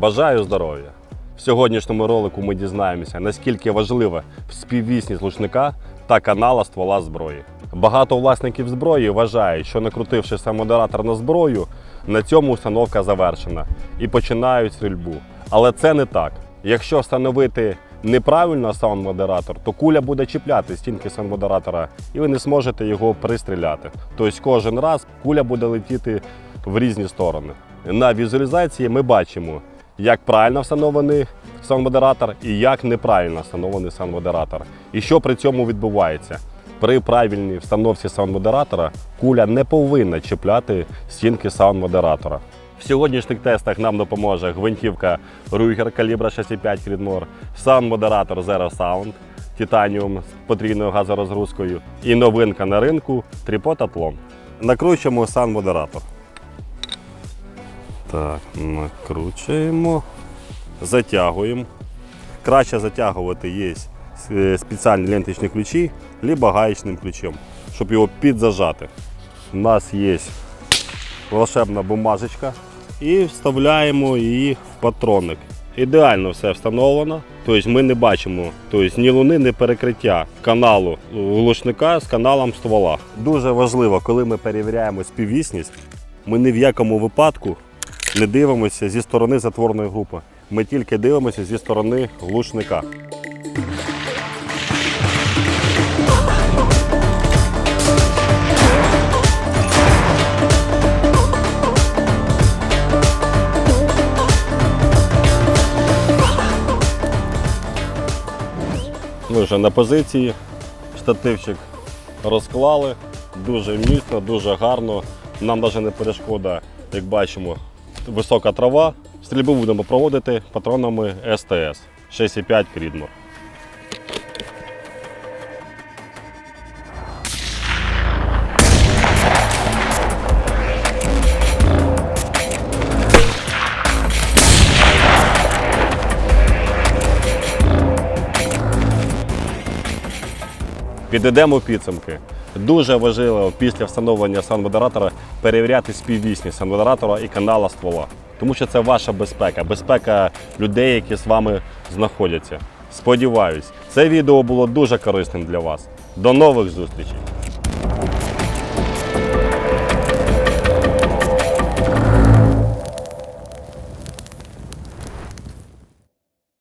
Бажаю здоров'я! В сьогоднішньому ролику ми дізнаємося, наскільки важлива співвісність лучника та канала ствола зброї. Багато власників зброї вважають, що накрутивши самодератор на зброю, на цьому установка завершена і починають стрільбу. Але це не так. Якщо встановити неправильно саунд-модератор, то куля буде чіпляти стінки саунд-модератора і ви не зможете його пристріляти. Тобто кожен раз куля буде летіти в різні сторони. На візуалізації ми бачимо, як правильно встановлений саунд-модератор і як неправильно встановлений саунд-модератор. І що при цьому відбувається. При правильній встановці саунд-модератора куля не повинна чіпляти стінки саунд-модератора. В сьогоднішніх тестах нам допоможе гвинтівка Ruger калібра 6,5 Creedmoor, саунд-модератор Zero Sound, титаніум з потрійною газорозгрузкою і новинка на ринку Tripod Athlon. Накручуємо саунд-модератор. Так, накручуємо, затягуємо. Краще затягувати є е, спеціальні ленточні ключі, либо гаєчним ключем, щоб його підзажати. У нас є волшебна бумажечка і вставляємо її в патронник. Ідеально все встановлено, тобто ми не бачимо тобто ні луни, ні перекриття каналу глушника з каналом ствола. Дуже важливо, коли ми перевіряємо співвісність, ми ні в якому випадку не дивимося зі сторони затворної групи. Ми тільки дивимося зі сторони глушника. Ми вже на позиції. Штативчик розклали. Дуже міцно, дуже гарно. Нам навіть не перешкода, як бачимо, висока трава. Стрільбу будемо проводити патронами СТС 6,5 Крідмор. Підведемо підсумки. Дуже важливо після встановлення санмодератора перевіряти співвісність санмодератора і канала ствола. Тому що це ваша безпека, безпека людей, які з вами знаходяться. Сподіваюсь, це відео було дуже корисним для вас. До нових зустрічей!